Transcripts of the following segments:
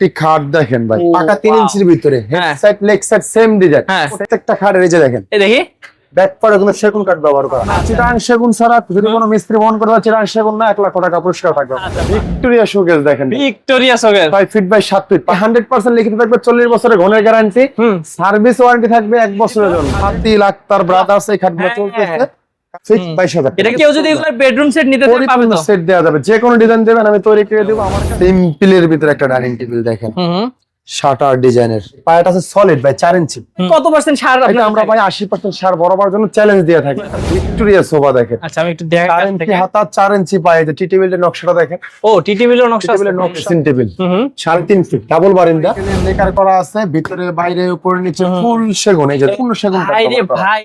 একটি খাট দেখেন ভাই। পাকা তিন ইঞ্চির ভিতরে। হ্যাঁ। Head side leg side same design হ্যাঁ। প্রত্যেকটা খাটের এই যে দেখেন। এই দেখি। ব্যাক পারে কোনো সেগুন কাঠ ব্যবহার করা। চিটাং সেগুন ছাড়া যদি কোনো মিস্ত্রি বহন চিটাং সেগুন না এক লাখ টাকা পুরস্কার থাকবে। আচ্ছা। ভিক্টোরিয়া শোকেস দেখেন। ভিক্টোরিয়া ফাইভ ফিট বাই সাত ফিট হান্ড্রেড পার্সেন্ট লিখিত থাকবে চল্লিশ বছরের ঘনের গ্যারান্টি সার্ভিস ওয়ারেন্টি থাকবে এক বছরের জন্য। হাতি লাক্তার ব্রাদার্স এই খাটগুলো হ্যাঁ। চলতেছে। ফিক্স হুম। বাইশ হাজার এটা কেউ যদি এগুলো বেডরুম সেট নিতে চায় পাবে তো। সেট দেওয়া যাবে। যে কোনো ডিজাইন দেবেন আমি তৈরি করে দেবো। আমার সিম্পলের ভিতরে একটা ডাইনিং টেবিল দেখেন। শাটার ডিজাইনের পায়াটা আছে সলিড ভাই চার ইঞ্চি কত পার্সেন্ট এটা আমরা ভাই সার বরাবর জন্য চ্যালেঞ্জ দিয়ে থাকি। ভিক্টোরিয়া সোফা দেখেন। আচ্ছা আমি একটু চার ইঞ্চি দেখাই হাতা চার ইঞ্চি পায়ে যে টি টেবিলের নকশাটা দেখেন। ও টিটি বিলের নকশা টেবিলের নকশিন টেবিল হুম হুম। সাড়ে তিন ফিট ডাবল বারিন্দা। লেকার করা আছে ভিতরে বাইরে উপরে নিচে ফুল সেগুন এই যে পূর্ণ সেগুন ভাই রে ব্যবহার করা। ভাই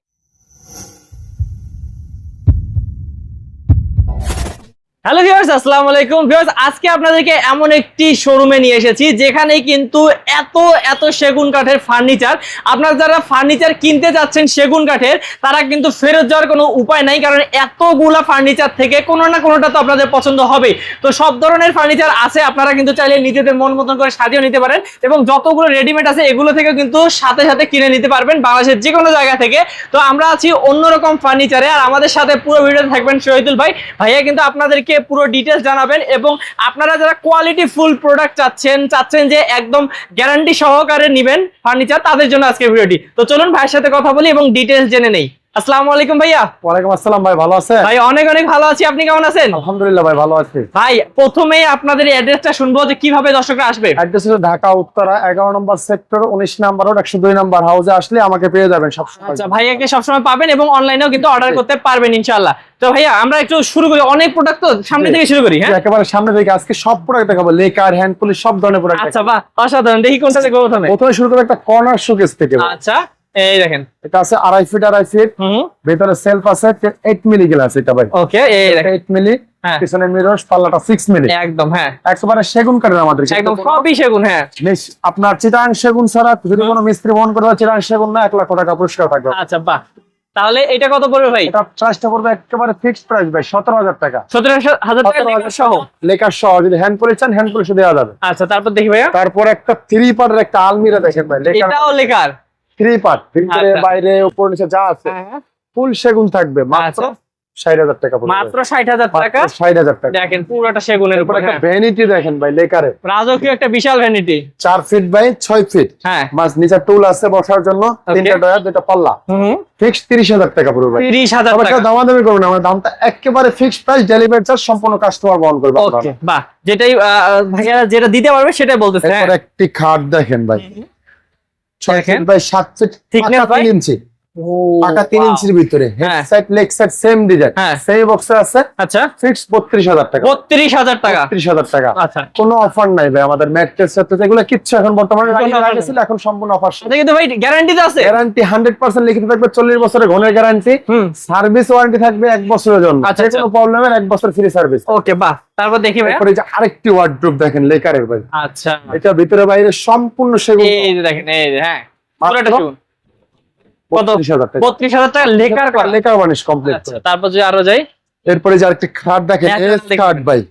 হ্যালো ভিউয়ার্স আসসালামু আলাইকুম। ভিউয়ার্স আজকে আপনাদেরকে এমন একটি শোরুমে নিয়ে এসেছি যেখানে কিন্তু এত এত সেগুন কাঠের ফার্নিচার আপনারা যারা ফার্নিচার কিনতে যাচ্ছেন সেগুন কাঠের, তারা কিন্তু ফেরত যাওয়ার কোনো উপায় নাই, কারণ এতগুলা ফার্নিচার থেকে কোনো না কোনোটা তো আপনাদের পছন্দ হবে তো সব ধরনের ফার্নিচার আছে, আপনারা কিন্তু চাইলে নিজেদের মন মতন করে সাজিয়ে নিতে পারেন এবং যতগুলো রেডিমেড আছে, এগুলো থেকে কিন্তু সাথে সাথে কিনে নিতে পারবেন বাংলাদেশের যে কোনো জায়গা থেকে। তো আমরা আছি অন্যরকম ফার্নিচারে আর আমাদের সাথে পুরো ভিডিওতে থাকবেন শহীদুল ভাই। ভাইয়া কিন্তু আপনাদেরকে পুরো ডিটেলস জানাবেন এবং আপনারা যারা কোয়ালিটি ফুল প্রোডাক্ট চাচ্ছেন চাচ্ছেন যে একদম গ্যারান্টি সহকারে নেবেন ফার্নিচার তাদের জন্য আজকে ভিডিওটি তো চলুন ভাইয়ের সাথে কথা বলি এবং ডিটেলস জেনে নেই। আসসালামু আলাইকুম ভাইয়া। ওয়ালাইকুম আসসালাম ভাই ভালো আছে ভাই অনেক অনেক ভালো আছি। আপনি কেমন আছেন? আলহামদুলিল্লাহ ভাই ভালো আছি। ভাই প্রথমেই আপনাদের অ্যাড্রেসটা শুনব যে কীভাবে দর্শকরা আসবে। অ্যাড্রেস হচ্ছে ঢাকা উত্তরা এগারো নম্বর সেক্টর উনিশ নাম্বার রোড একশো দুই নাম্বার হাউসে আসলে আমাকে পেয়ে যাবেন সবসময়। আচ্ছা ভাইয়াকে সবসময় পাবেন এবং অনলাইনেও কিন্তু অর্ডার করতে পারবেন ইনশাআল্লাহ। তো ভাইয়া আমরা একটু শুরু করি। অনেক প্রোডাক্ট তো সামনে থেকে শুরু করি হ্যাঁ? একেবারে সামনে থেকে আজকে সব প্রোডাক্ট দেখাবো। লেকার হ্যান্ড পুলিশ সব ধরনের প্রোডাক্ট আচ্ছা বাহ অসাধারণ। দেখি কোনটা দেখব প্রথমে। প্রথমে শুরু করে একটা কর্নার শোকেস থেকে। আচ্ছা। এই দেখেন। এটা আছে আড়াই ফিট আড়াই ফিট। ভেতরে সেলফ আছে এইট মিলি গ্লাস এটা ভাই। ওকে এই দেখেন। এইট মিলি মিরর পাল্লাটা সিক্স মিলি একদম হ্যাঁ। একেবারে সেগুন কাঠের আমাদের একদম সবই সেগুন হ্যাঁ। আপনার চিটাং সেগুন ছাড়া যদি কোনো মিস্ত্রি বহন করে চিটাং সেগুন না এক লাখ টাকা পুরস্কার থাকবে। আচ্ছা বাহ। তাহলে এটা কত পড়বে ভাই? এটা প্রাইসটা পড়বে একেবারে ফিক্সড প্রাইস ভাই সতেরো হাজার টাকা। সতেরো হাজার টাকা সতেরো লেখা সহ? লেখার সহ যদি হ্যান্ড পুলিশ চান হ্যান্ড পুলিশে দেওয়া যাবে। আচ্ছা তারপর দেখি ভাইয়া। তারপর একটা থ্রি পার্টের একটা আলমিরা দেখেন ভাই লেখার এটাও লেখার? থ্রি পার্ট ভিতরে। বাইরে উপর নিচে যা আছে ফুল সেগুন থাকবে মাত্র আচ্ছা। ষাট হাজার টাকা মাত্র ষাট হাজার টাকা? ষাট হাজার টাকা। দেখেন পুরোটা সেগুনের এরপর উপর একটা হ্যাঁ। ভ্যানিটি দেখেন ভাই লেকারে। রাজকীয় একটা বিশাল ভ্যানিটি চার ফিট বাই ছয় ফিট হ্যাঁ। মাছ নিচে টুল আছে বসার জন্য তিনটা ডয়ার দুটা পাল্লা। হুম ফিক্স তিরিশ হাজার টাকা পড়বে ভাই। তিরিশ হাজার টাকা। দামাদামি করবে না আমার দামটা একেবারে ফিক্সড প্রাইস ডেলিভারি চার্জ সম্পূর্ণ কাস্টমার বহন করবে বাহ। যেটাই যেটা দিতে পারবে সেটাই বলতেছে হ্যাঁ। এরপর একটি খাট দেখেন ভাই। ছয়। ফিট বাই সাত ফিট? ইঞ্চি পাকা ইঞ্চির ভিতরে। হেড হ্যাঁ। Side leg side same design হ্যাঁ। বক্সে আছে। আচ্ছা। ফিক্স টাকা। বত্রিশ হাজার টাকা। বত্রিশ হাজার টাকা। আচ্ছা। কোনো অফার নাই ভাই আমাদের ম্যাট্রেস সাথে এগুলো কিচ্ছু এখন বর্তমানে এখন সম্পূর্ণ অফার এটা কিন্তু ভাই গ্যারান্টি আছে। গ্যারান্টি হান্ড্রেড পার্সেন্ট লিখিত থাকবে চল্লিশ বছরের ঘনের গ্যারান্টি সার্ভিস ওয়ারেন্টি থাকবে এক বছরের জন্য। আচ্ছা, যে আচ্ছা। কোনো প্রবলেমের এক বছর ফ্রি সার্ভিস ওকে বাহ। তারপর দেখি যে আরেকটি ওয়ার্ড্রোপ দেখেন লেকারের ভাই। আচ্ছা। এটা ভিতরে বাইরে সম্পূর্ণ সেগুন। এই দেখেন এই হ্যাঁ। পুরোটা? বত্রিশ হাজার টাকা। বত্রিশ হাজার টাকা লেখার করা। লেকার বানিশ কমপ্লিট আচ্ছা তারপর যদি আরও যাই। এরপরে যে আরেকটি খাট দেখেন এস দেখেন। ভাই।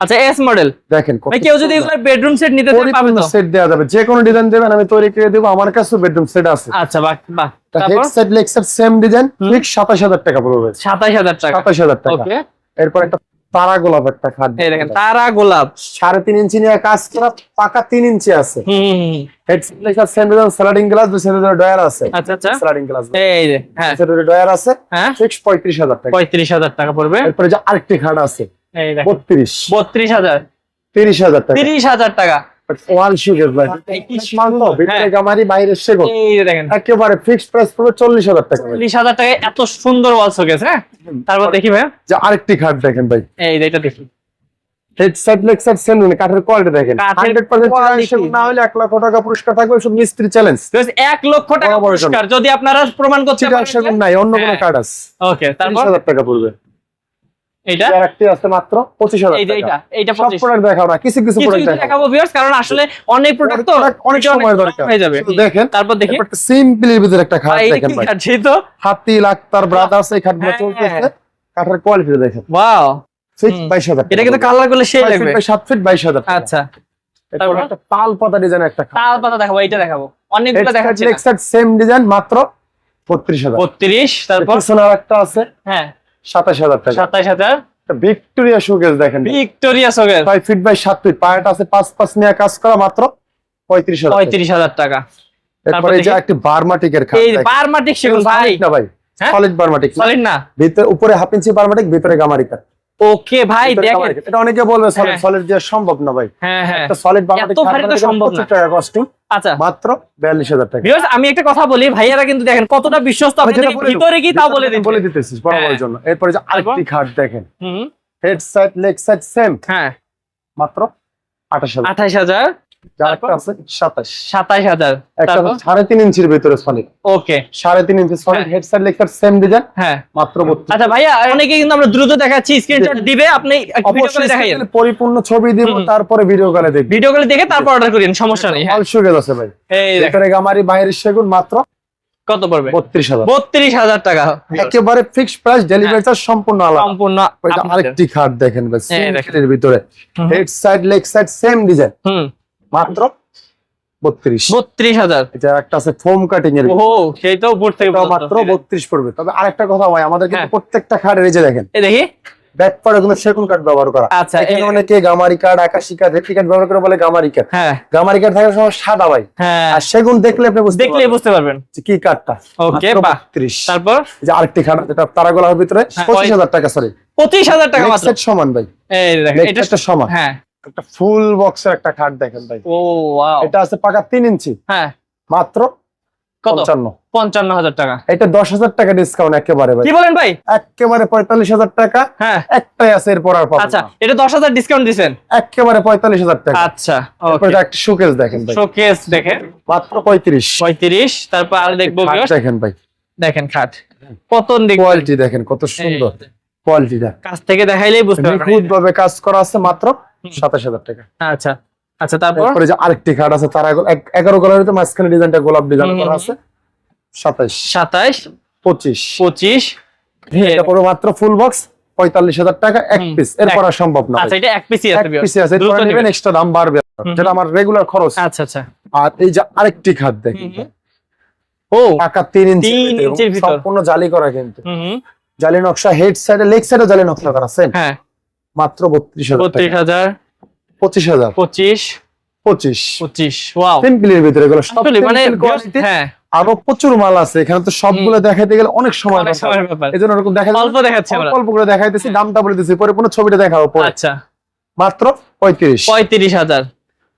আচ্ছা এস মডেল দেখেন কেউ যদি। বেডরুম সেট নিতে চায় পাবে তো। সেট দেওয়া যাবে। যে কোনো ডিজাইন দেবেন আমি তৈরি করে দেবো। আমার কাছেও বেডরুম সেট আছে। আচ্ছা বাহ বাহ। তারপর? Set leg same design. ঠিক সাতাশ হাজার টাকা পড়বে। সাতাশ হাজার টাকা। সাতাশ হাজার টাকা। ওকে এরপর একটা তারা গোলাপ একটা খাট এই দেখেন তারা গোলাপ। সাড়ে তিন ইঞ্চি নিয়ে কাজ করা পাকা তিন ইঞ্চি আছে। গ্লাস দুই সাইডে ডয়ার আছে। আচ্ছা আচ্ছা। স্লাইডিং গ্লাস এই যে হ্যাঁ। ডয়ার আছে। হ্যাঁ। ফিক্স পঁয়ত্রিশ হাজার টাকা। পঁয়ত্রিশ হাজার টাকা পড়বে। এরপরে যে আরেকটি খাট আছে। বত্রিশ। বত্রিশ হাজার। তিরিশ হাজার টাকা। তিরিশ হাজার টাকা। হ্যাঁ। একেবারে ফিক্সড প্রাইস পড়বে চল্লিশ হাজার টাকা। চল্লিশ হাজার টাকায় এত সুন্দর ওয়াল শোকেস হ্যাঁ? তারপর দেখি ভাইয়া। যে আরেকটি খাট দেখেন ভাই। এই এটা দেখি। সাইড কাঠের কোয়ালিটি দেখেন। না হলে এক লাখ টাকা পুরস্কার থাকবে সব মিস্ত্রি চ্যালেঞ্জ লক্ষ টাকা পুরস্কার যদি আপনারা প্রমাণ করতে নাই অন্য কোনো হ্যাঁ। কার্ড আছে। ওকে টাকা পড়বে। আছে মাত্র পঁচিশ হাজার এই যে টাকা। এইটা এইটা 25 প্রোডাক্ট দেখাও না কিছু কিছু প্রোডাক্ট দেখাবো ভিউয়ার্স কারণ আসলে অনেক প্রোডাক্ট তো অনেক সময় দরকার। হয়ে যাবে। দেখেন তারপর দেখি। সিম্পলের ভিতরে একটা খাট দেখেন ভাই? তো হাতি লাক্তার ব্রাদার্স এই খাটগুলো হ্যাঁ। চলতেছে। কাঠের কোয়ালিটি দেখেন। ওয়াও। বাইশ হাজার এটা কিন্তু কালার করলে সেই লাগবে। সাত ফিট বাইশ হাজার টাকা। আচ্ছা। এরপর তারপর? একটা তাল পাতা ডিজাইন একটা তাল পাতা দেখাবো এইটা দেখাবো। অনেকগুলো দেখাচ্ছি সেম ডিজাইন মাত্র বত্রিশ হাজার। বত্রিশ তারপর? পিছনে আর একটা আছে। হ্যাঁ। সাতাশ হাজার টাকা। সাতাইশ হাজার? ভিক্টোরিয়া শোকেস দেখেন। ভিক্টোরিয়া সোগের ছয় ফিট বাই সাত ফিট। পায়াটা আছে পাঁচ পাঁচ নিয়ে কাজ করা মাত্র পঁয়ত্রিশ হাজার পঁয়ত্রিশ হাজার টাকা। এরপরে যে একটি বারমাটিকের খাট এই দেখেন। সেগুন ভাই। না ভাই? হ্যাঁ? সলিড বারমাটিক। সলিড না? ভিতরে উপরে হাফ ইঞ্চি বারমাটিক ভিতরে গামারি কাট ওকে ভাই দেখেন। এটা অনেকে বলবে সলিড হ্যাঁ। সলিড দেওয়া সম্ভব না ভাই। হ্যাঁ হ্যাঁ। সলিড বারমাটিক সম্ভব না। টাকা কস্টিং আচ্ছা। মাত্র বিয়াল্লিশ হাজার টাকা। আমি একটা কথা বলি ভাইয়ারা কিন্তু দেখেন কতটা বিশ্বস্ত ভিতরে কি তা বলে দিন বলে দিতেছি বরাবরের হ্যাঁ। জন্য। এরপরে যে আরেকটি খাট দেখেন। Head side leg side same হ্যাঁ। মাত্র আঠাশ হাজার। আঠাইশ হাজার। একটা আছে একটা ইঞ্চির ভিতরে সলিড ওকে। ইঞ্চি সলিড হ্যাঁ। সেম ডিজাইন হ্যাঁ। মাত্র বত্রিশ। আচ্ছা ভাইয়া অনেকে কিন্তু আমরা দ্রুত দেখাচ্ছি স্ক্রিনশট দিবে আপনি ভিডিও করে পরিপূর্ণ ছবি দিব তারপরে ভিডিও কলে দেখবি। ভিডিও করে দেখে তারপর অর্ডার করিন সমস্যা নেই হ্যাঁ। আছে ভাই। এই দেখেন। ভিতরে গামারি বাইরের সেগুন মাত্র কত পড়বে? বত্রিশ হাজার। বত্রিশ হাজার টাকা। একেবারে ফিক্সড প্রাইস ডেলিভারি চার্জ সম্পূর্ণ আলাদা। সম্পূর্ণ। আরেকটি খাট দেখেন ভাই ভিতরে head side leg side same design হুম। মাত্র বত্রিশ। বত্রিশ হাজার। এটা একটা আছে ফোম কাটিং এর ও সেই তো উপর থেকে মাত্র বত্রিশ পড়বে। তবে আরেকটা কথা ভাই আমাদের কিন্তু হ্যাঁ। প্রত্যেকটা এই দেখেন। দেখি। কিন্তু সেগুন কাঠ ব্যবহার করা। আচ্ছা এখানে অনেকে গামারি কাঠ আকাশি কাঠ রেপ্লি কাঠ ব্যবহার করে বলে গামারি কাঠ হ্যাঁ। গামারি কাঠ থাকে সময় সাদা ভাই। হ্যাঁ। আর সেগুন দেখলে আপনি বুঝতে পারবেন। বুঝতে পারবেন। যে কি কাঠটা ওকে 32 তারপর? যে আরেকটি খাট যেটা তারাগোলার ভিতরে হ্যাঁ, পঁচিশ হাজার টাকা সরি পঁচিশ হাজার টাকা মাত্র। সমান ভাই। এই দেখেন এটা সমান। হ্যাঁ। একটা ফুল বক্সের একটা খাট দেখেন ভাই। ও ওয়াও। এটা আছে পাকা তিন ইঞ্চি। হ্যাঁ। মাত্র কত? হাজার টাকা। এটা দশ হাজার টাকা ডিসকাউন্ট একেবারে ভাই। কি বলেন ভাই? একেবারে পঁয়তাল্লিশ হাজার টাকা। হ্যাঁ। একটাই আছে এরপর আর পাবো আচ্ছা এটা ডিসকাউন্ট দিচ্ছেন একেবারে পঁয়তাল্লিশ হাজার টাকা। আচ্ছা এটা একটা শোকেস দেখেন ভাই। শোকেস দেখেন। মাত্র পঁয়ত্রিশ। পঁয়ত্রিশ তারপর আর দেখব। দেখেন ভাই। দেখেন খাট। কোয়ালিটি দেখেন কত সুন্দর। কোয়ালিটিটা কাছ থেকে দেখাইলেই বুঝতে পারবেন। নিখুঁত ভাবে কাজ করা আছে মাত্র সাতাশ হাজার টাকা। আচ্ছা আচ্ছা তারপর? যে আরেকটি খাট আছে তার এগারো- এক- এগারো কালারের মাঝখানে ডিজাইনটা গোলাপ ডিজাইন করা আছে। সাতাইশ। সাতাইশ পঁচিশ। পঁচিশ। এটা পুরো মাত্র ফুল বক্স পঁয়তাল্লিশ হাজার টাকা এক পিস এরপর আর সম্ভব না আচ্ছা এটা এক পিসি এক আছে viewers। পিসে আছে নেবেন। এক্সট্রা দাম বাড়বে। যেটা আমার রেগুলার খরচ। আচ্ছা আচ্ছা। আর এই যে আরেকটি খাট দেখেন। ও টাকা তিন ইঞ্চি। সম্পূর্ণ জালি করা কিন্তু। জালি নকশা হেড সাইডে লেগ সাইডে জালি নকশা করা সেম হ্যাঁ। মাত্র বত্রিশ হাজার বত্রিশ টাকা। হাজার। পঁচিশ হাজার। পঁচিশ। পঁচিশ। পঁচিশ ওয়াও সিম্পলের ভিতরে এগুলো সব মানে quality। হ্যাঁ। আরও প্রচুর মাল আছে এখানে তো সবগুলো দেখাইতে গেলে অনেক সময় ব্যাপার। এই জন্য ওরকম দেখা অল্প দেখাচ্ছি আমরা। অল্প করে দেখাইতেছি দামটা বলে দিচ্ছি পরে পুরো ছবিটা দেখাবো পরে। আচ্ছা। মাত্র পঁয়ত্রিশ। পঁয়ত্রিশ হাজার।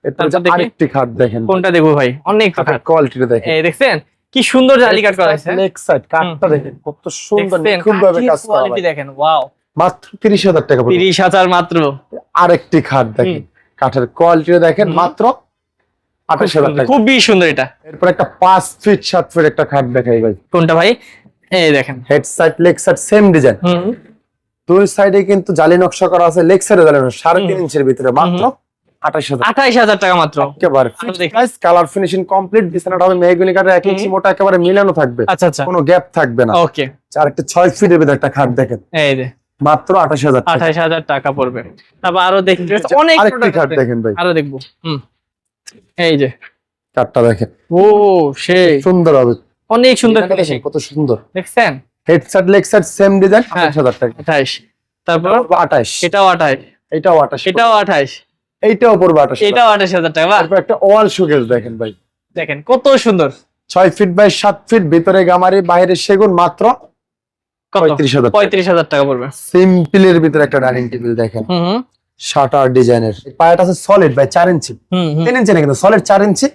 এরপরে যে তারপর দেখি। আরেকটি খাট দেখেন। কোনটা দেখব ভাই? অনেক কোয়ালিটিটা দেখেন। এই দেখছেন? কি সুন্দর জালি কাট করা হয়েছে। লেগ সাইড কাঠটা দেখেন কত সুন্দর নিখুঁত ভাবে কাজ করা কোয়ালিটি দেখেন ওয়াও মাত্র তিরিশ হাজার টাকা পড়বে। তিরিশ হাজার মাত্র। আরেকটি খাট দেখেন কাঠের দেখেন মাত্র টাকা। খুবই সুন্দর এটা। এরপর একটা পাঁচ ফিট সাত ফিট একটা খাট দেখাই ভাই। কোনটা ভাই? এই দেখেন। Head side leg side same design হুম। দুই সাইডে কিন্তু জালি নকশা করা আছে লেগ সাইডে জালি নকশা সাড়ে তিন হুম। ইঞ্চির ভিতরে মাত্র আঠাশ হাজার। আঠাইশ হাজার টাকা মাত্র। একেবারে কালার ফিনিশিং কমপ্লিট বিছানাটা হবে মেহগুনি কাঠের এক ইঞ্চি মোটা একেবারে মিলানো থাকবে। আচ্ছা আচ্ছা। কোনো গ্যাপ থাকবে না। ওকে আর একটা ছয় ভিতরে একটা খাট দেখেন। এই যে। মাত্র আঠাশ হাজার টাকা। আঠাইশ হাজার টাকা পড়বে। তারপর আরও অনেক খাট দেখেন ভাই। আরও দেখব। হুম। এই যে। কাঠটা দেখেন। ও সেই। সুন্দর হবে। অনেক সুন্দর কত সুন্দর। দেখছেন? Head side leg side same design. আঠাশ হাজার টাকা। তারপর? আঠাশ এটাও আঠাইশ। এটাও আঠাশ এটাও আঠাইশ। এইটাও পড়বে আঠাশ এটাও আঠাশ হাজার টাকা তারপর একটা ওয়াল সুগেজ দেখেন ভাই। দেখেন কত সুন্দর। ছয় ফিট বাই সাত ফিট ভিতরে গামারি বাইরে সেগুন মাত্র পঁয়ত্রিশ হাজার পঁয়ত্রিশ হাজার টাকা পড়বে। সিম্পলের ভিতরে একটা ডাইনিং টেবিল দেখেন। শাটার ডিজাইনের পায়াটা আছে সলিড ভাই চার ইঞ্চি তিন না কিন্তু সলিড চার ইঞ্চি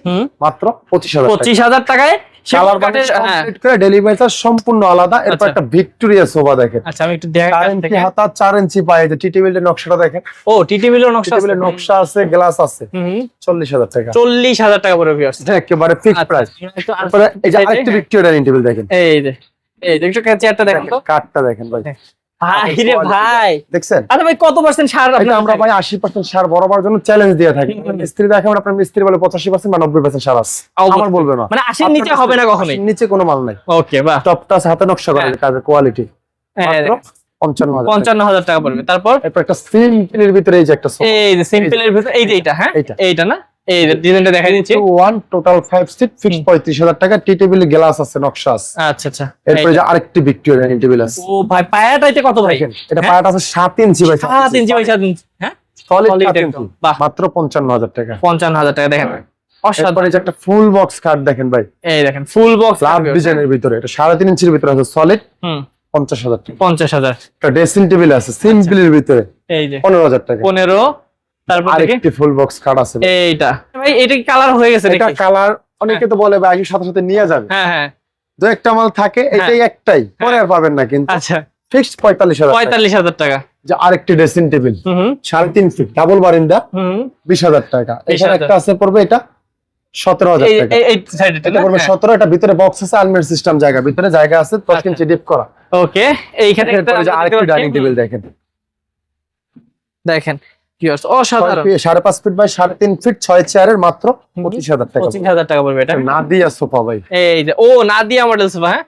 মাত্র পঁচিশ হাজার পঁচিশ হাজার টাকায় কালার হ্যাঁ। কমপ্লিট করে ডেলিভারি চার্জ সম্পূর্ণ আলাদা। এরপর আচ্ছা। একটা ভিক্টোরিয়া সোফা দেখেন। আচ্ছা আমি একটু দেখাই চার ইঞ্চি থেকে হাতা 4 ইঞ্চি পায়ে যে টিটি টেবিলের নকশাটা দেখেন। ও টিটি মিলের টি নকশা আছে। নকশা আছে গ্লাস আছে। হুম চল্লিশ হাজার টাকা। চল্লিশ হাজার টাকা পড়বে ভিউয়ার্স একেবারে ফিক্সড আচ্ছা, প্রাইস তারপরে এই যে আরেকটা ভিক্টোরিয়া ডাইনিং টেবিল দেখেন। এই যে এই দেখো চেয়ারটা দেখেন কাঠটা দেখেন ভাই। ভাই রে ভাই। দেখছেন? আচ্ছা ভাই কত পার্সেন্ট ছাড় আপনার আমরা ভাই? আশি পার্সেন্ট সার বরাবর জন্য চ্যালেঞ্জ দিয়ে থাকি। হুম, হুম। মিস্ত্রি আপনার মিস্ত্রি বলে পঁচাশি পার্সেন্ট বা নব্বই পার্সেন্ট সার আছে। আমার বলবে না। মানে নিচে হবে না নিচে কোনো মাল নাই। ওকে বাহ। টপটা হাতে নকশা করা হ্যাঁ। কাজের কোয়ালিটি হ্যাঁ, মাত্র পঞ্চান্ন হাজার টাকা। পড়বে। তারপর? একটা সিম্পলের ভিতরে এই যে একটা এই যে সিম্পল ভিতরে এই যে এইটা হ্যাঁ। এইটা না? এই ডিজাইনটা দেখাই দিচ্ছি। One total five seat fix হুম। পঁয়ত্রিশ হাজার টাকা। টি টেবিল গ্লাস আছে নকশা আছে। আচ্ছা আচ্ছা। এরপরে যে আরেকটি টেবিল আছে। ও ভাই পায়াটা এটা কত ভাই? এটা হ্যাঁ? পায়াটা আছে সাত ইঞ্চি বাই সাত ইঞ্চি। বাই সাত ইঞ্চি হ্যাঁ? সলিড একদম। মাত্র পঞ্চান্ন হাজার টাকা। পঞ্চান্ন হাজার টাকা দেখেন। অসাধারণ। একটা ফুল বক্স কার্ড দেখেন ভাই। এই দেখেন ফুল বক্স লাভ ডিজাইনের ভিতরে। এটা সাড়ে তিন ইঞ্চির ভিতরে আছে সলিড হুম। পঞ্চাশ হাজার টাকা। পঞ্চাশ হাজার। একটা ড্রেসিং টেবিল আছে সিম্পলের ভিতরে। এই যে। পনেরো হাজার টাকা। পনেরো তারপর আরেকটি ফুল বক্স কার্ড আছে। এইটা। ভাই এটা কি কালার হয়ে গেছে এটা কালার অনেকে তো বলে ভাই সাথে সাথে নিয়ে যাবে। হ্যাঁ হ্যাঁ। দু একটা মাল থাকে এটাই একটাই। পরে আর পাবেন না কিন্তু। আচ্ছা। ফিক্সড পঁয়তাল্লিশ হাজার পঁয়তাল্লিশ হাজার টাকা। যে আরেকটি ড্রেসিং টেবিল সাড়ে তিন ফিট ডাবল বারিন্দা। হুম। বিশ হাজার টাকা। এখানে 20,000 একটা আছে পড়বে এটা সতেরো হাজার এই টাকা। এই- এই সাইডে এটা পড়বে সতেরো এটা ভিতরে বক্স আছে আলমির সিস্টেম জায়গা। ভিতরে জায়গা আছে দশ। ইঞ্চি ডিপ করা। ওকে এইখানে আরেকটি ডাইনিং টেবিল দেখেন। দেখেন। অসাধারণ। ছয় ফিট- সাড়ে পাঁচ ফিট বাই সাড়ে তিন ফিট ছয় চেয়ারের মাত্র টাকা পঁচিশ হাজার টাকা পড়বে এটা। না সোফা ভাই। এই যে ও নাদিয়া মডেল সোফা হ্যাঁ।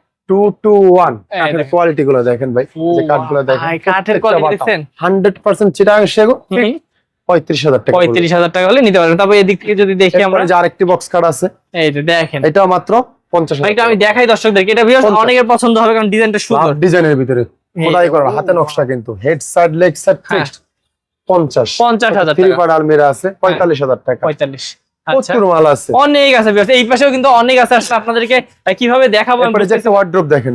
কোয়ালিটি গুলো দেখেন ভাই। যে কাঠগুলো দেখেন ভাই, কাঠের চিটাং টাকা হলে নিতে পারবেন। তারপর এদিক থেকে যদি দেখি আমরা। যে আরেকটি বক্স কার্ড আছে দেখেন। এটাও মাত্র একটু আমি দেখাই দর্শকদেরকে। এটা ভিউয়ার্স অনেকের পছন্দ হবে কারণ ডিজাইনটা সুন্দর। ডিজাইনের ভিতরে। খোদাই এই- করা হাতে নকশা কিন্তু। Head side leg side. Fixed পঞ্চাশ। পঞ্চাশ হাজার আলমিরা আছে পঁয়তাল্লিশ হাজার টাকা। পঁয়তাল্লিশ। আচ্ছা। অনেক আছে এই পাশেও কিন্তু অনেক আছে। আসলে আপনাদেরকে কীভাবে দেখাবো একটা ওয়ার্ড্রোপ দেখেন।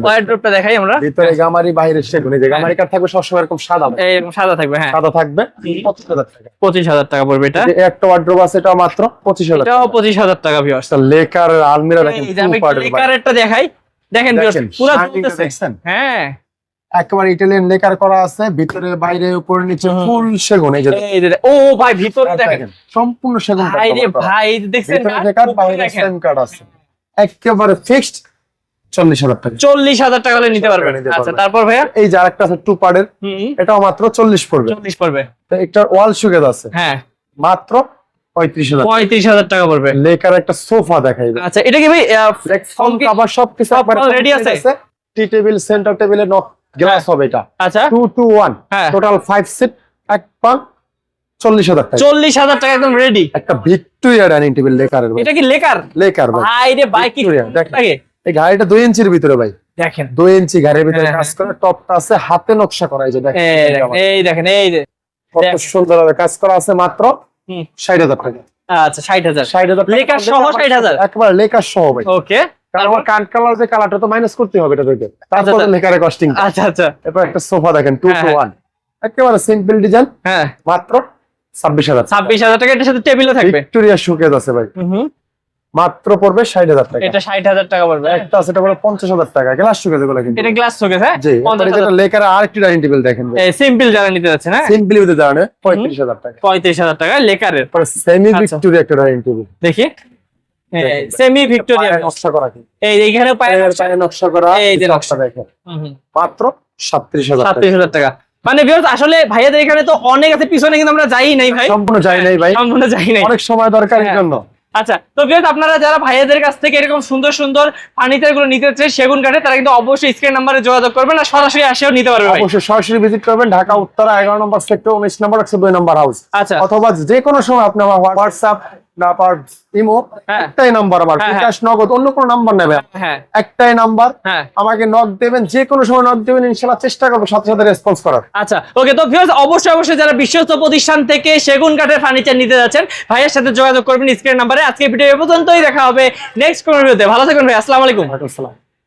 দেখাই আমরা। ভিতরে গামারি বাইরে সেগুন। এই যে গামারি কাঠ থাকবে সবসময় এরকম সাদা। এরকম সাদা থাকবে হ্যাঁ। সাদা থাকবে। পঁচিশ হাজার টাকা। পঁচিশ হাজার টাকা পড়বে এটা। একটা ওয়ার্ড্রোপ আছে এটা মাত্র পঁচিশ হাজার এটাও পঁচিশ হাজার টাকা ভিউয়ার্স লেকার আলমিরা দেখেন। লেকারেরটা দেখাই। দেখেন পুরো? হ্যাঁ। একেবারে ইটালিয়ান লেকার করা আছে ভিতরে বাইরে উপরে নিচে ফুল সেগুন এই যে ও ভাই ভিতরে দেখেন। সম্পূর্ণ সেগুন ভাই রে ভাই দেখছেন? যে বাইরে। সেম কাঠ আছে। একেবারে ফিক্সড চল্লিশ হাজার টাকা। চল্লিশ হাজার টাকা নিতে পারবেন। আচ্ছা তারপর ভাইয়া? এই যে আরেকটা আছে টু পার্টের এটাও মাত্র চল্লিশ পড়বে। চল্লিশ পড়বে। তো একটা ওয়াল সুগেদ আছে। হ্যাঁ। মাত্র পঁয়ত্রিশ হাজার পঁয়ত্রিশ হাজার টাকা পড়বে। লেকার একটা সোফা দেখাইবে আচ্ছা এটা কি ভাই সব কিছু একবারে আছে? টি টেবিল সেন্টার টেবিলে নক গ্লাস হবে এটা। আচ্ছা। টু টু ওয়ান হ্যাঁ। টোটাল ফাইভ সিট এক পান চল্লিশ হাজার টাকা। চল্লিশ হাজার টাকা একদম রেডি একটা ভিক্টোরিয়া ডাইনিং টেবিল লেকারের ভাই। এটা কি লেকার লেকার ভাই। ভাই রে ভাই কি Victoria, দেখেন। এই গাড়িটা দুই ইঞ্চির ভিতরে ভাই। দেখেন। দুই ইঞ্চি গাড়ির ভিতরে হ্যাঁ, কাজ করে। টপটা আছে হাতে নকশা করা এই যে দেখেন এই দেখেন এই যে। কত সুন্দর ভাবে কাজ করা আছে মাত্র। ষাট হাজার টাকা। আচ্ছা ষাট হাজার। ষাট হাজার লেকার সহ 60,000? একবার লেকার সহ ভাই। ওকে কারণ আমার কান কালার যে কালারটা তো মাইনাস করতে হবে এটা থেকে তারপর আচ্ছা। লেকারে কস্টিং আচ্ছা আচ্ছা। এরপর একটা সোফা দেখেন টু হ্যাঁ, টু হ্যাঁ। ওয়ান একেবারে সিম্পল ডিজাইন হ্যাঁ। মাত্র ছাব্বিশ হাজার ছাব্বিশ হাজার টাকা এটার সাথে টেবিলও থাকবে? ভিক্টোরিয়া আছে ভাই। হুম মাত্র পড়বে ষাট হাজার টাকা। এটা ষাট হাজার টাকা পড়বে। একটা আছে এটা পড়বে পঞ্চাশ হাজার টাকা। গ্লাস এগুলো কিন্তু। এটা গ্লাস শোকেস হ্যাঁ? জি আরেকটি ডাইনিং টেবিল দেখেন সিম্পল যারা নিতে যাচ্ছেন হ্যাঁ সিম্পলি উইথ দাঁড়ানো পঁয়ত্রিশ হাজার টাকা। পঁয়ত্রিশ হাজার টাকা লেকারের পরে সেমি আচ্ছা। ভিক্টোরিয়া একটা ডাইনিং টেবিল দেখি। সেমি ভিক্টোরিয়া নকশা করা এই এইখানে পায়ে পায়ের নকশা। করা এই যে নকশা। নকশা দেখেন। মাত্র সাতত্রিশ হাজার টাকা। সাতত্রিশ হাজার টাকা। মানে viewers, আসলে ভাইয়াদের এখানে তো অনেক আছে পিছনে কিন্তু আমরা যাই নাই ভাই। সম্পূর্ণ যাই নাই ভাই। সম্পূর্ণ যাই নাই। অনেক সময় দরকার এই হ্যাঁ। জন্য। আচ্ছা তো ভিউয়ার্স আপনারা যারা ভাইয়াদের কাছ থেকে এরকম সুন্দর সুন্দর ফার্নিচারগুলো নিতে চান সেগুন কাঠে তারা কিন্তু অবশ্যই স্ক্রিন নাম্বারে যোগাযোগ করবেন আর সরাসরি আসেও নিতে পারবে ভাই। অবশ্যই সরাসরি ভিজিট করবেন ঢাকা উত্তরা এগারো নম্বর সেক্টর উনিশ নম্বর একশো দুই নম্বর হাউস আচ্ছা। অথবা যে কোনো সময় আপনি আমার হোয়াটসঅ্যাপ না পার ইমো হ্যাঁ। একটাই নাম্বার আমার হ্যাঁ, হ্যাঁ। বিকাশ নগদ অন্য কোনো নাম্বার নেবে হ্যাঁ। একটাই নাম্বার হ্যাঁ। আমাকে নক দেবেন যে কোনো সময় নক দেবেন ইনশাল্লাহ চেষ্টা করব সাথে সাথে রেসপন্স করার। আচ্ছা ওকে তো ভিউয়ার্স অবশ্যই অবশ্যই যারা বিশ্বস্ত প্রতিষ্ঠান থেকে সেগুন কাঠের ফার্নিচার নিতে যাচ্ছেন ভাইয়ের সাথে যোগাযোগ করবেন স্ক্রিন নাম্বারে আজকে ভিডিও এ পর্যন্তই দেখা হবে নেক্সট কোন ভিডিওতে ভালো থাকুন ভাই আসসালামু আলাইকুম। আসসালাম।